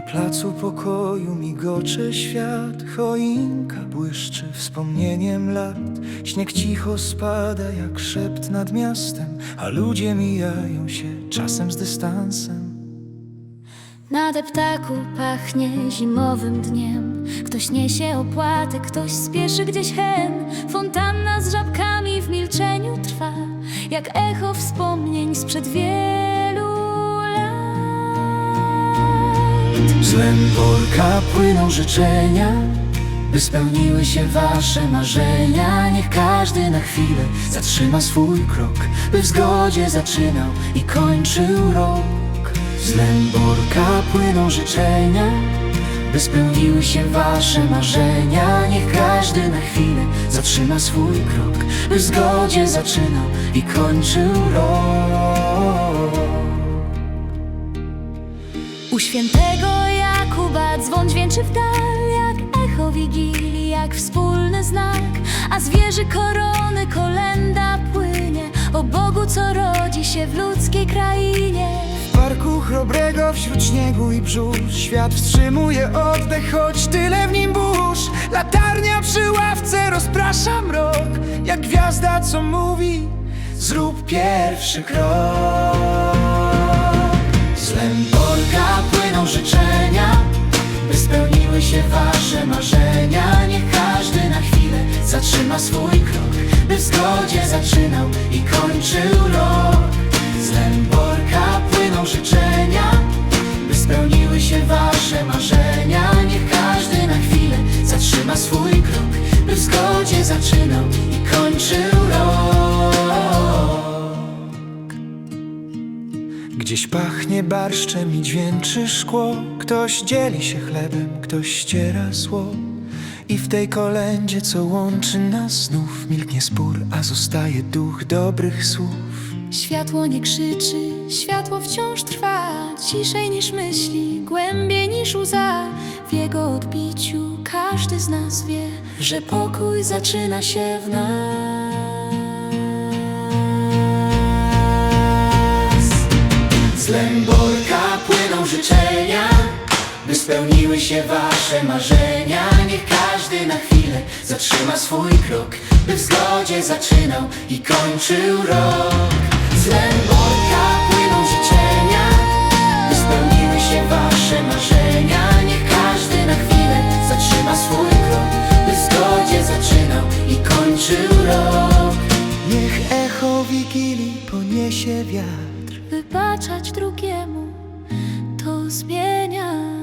pałacu pokoju migocze świat Choinka błyszczy wspomnieniem lat. Śnieg cicho spada jak szept nad miastem A ludzie mijają się czasem z dystansem. Na deptaku pachnie zimowym dniem. Ktoś niesie opłaty, ktoś spieszy gdzieś hen. Fontanna z żabkami w milczeniu trwa. Jak echo wspomnień sprzed wielu Z Lęborka płyną życzenia By spełniły się wasze marzenia. Niech każdy na chwilę zatrzyma swój krok By w zgodzie zaczynał i kończył rok. Z Lęborka płyną życzenia By spełniły się wasze marzenia. Niech każdy na chwilę zatrzyma swój krok By w zgodzie zaczynał i kończył rok U świętego Jakuba dzwon dźwięczy w dal Jak echo wigilii, jak wspólny znak. A z wieży korony kolenda płynie O Bogu, co rodzi się w ludzkiej krainie. W parku chrobrego wśród śniegu i brzusz Świat wstrzymuje oddech, choć tyle w nim burz. Latarnia przy ławce rozprasza mrok Jak gwiazda, co mówi Zrób pierwszy krok wasze marzenia. Niech każdy na chwilę zatrzyma swój krok By w zgodzie zaczynał i kończył rok. Z Lęborka płyną życzenia By spełniły się wasze marzenia. Niech każdy na chwilę zatrzyma swój krok By w zgodzie zaczynał i kończył Gdzieś pachnie barszczem i dźwięczy szkło. Ktoś dzieli się chlebem, ktoś ściera zło I w tej kolędzie, co łączy nas znów Milknie spór, a zostaje duch dobrych słów. Światło nie krzyczy, światło wciąż trwa. Ciszej niż myśli, głębiej niż łza. W jego odbiciu każdy z nas wie Że pokój zaczyna się w nas Lęborka płyną życzenia By spełniły się wasze marzenia. Niech każdy na chwilę zatrzyma swój krok By w zgodzie zaczynał i kończył rok. Z Lęborka płyną życzenia By spełniły się wasze marzenia. Niech każdy na chwilę zatrzyma swój krok By w zgodzie zaczynał i kończył rok. Niech echo wigilii poniesie wiatr Wybaczać drugiemu zmienia.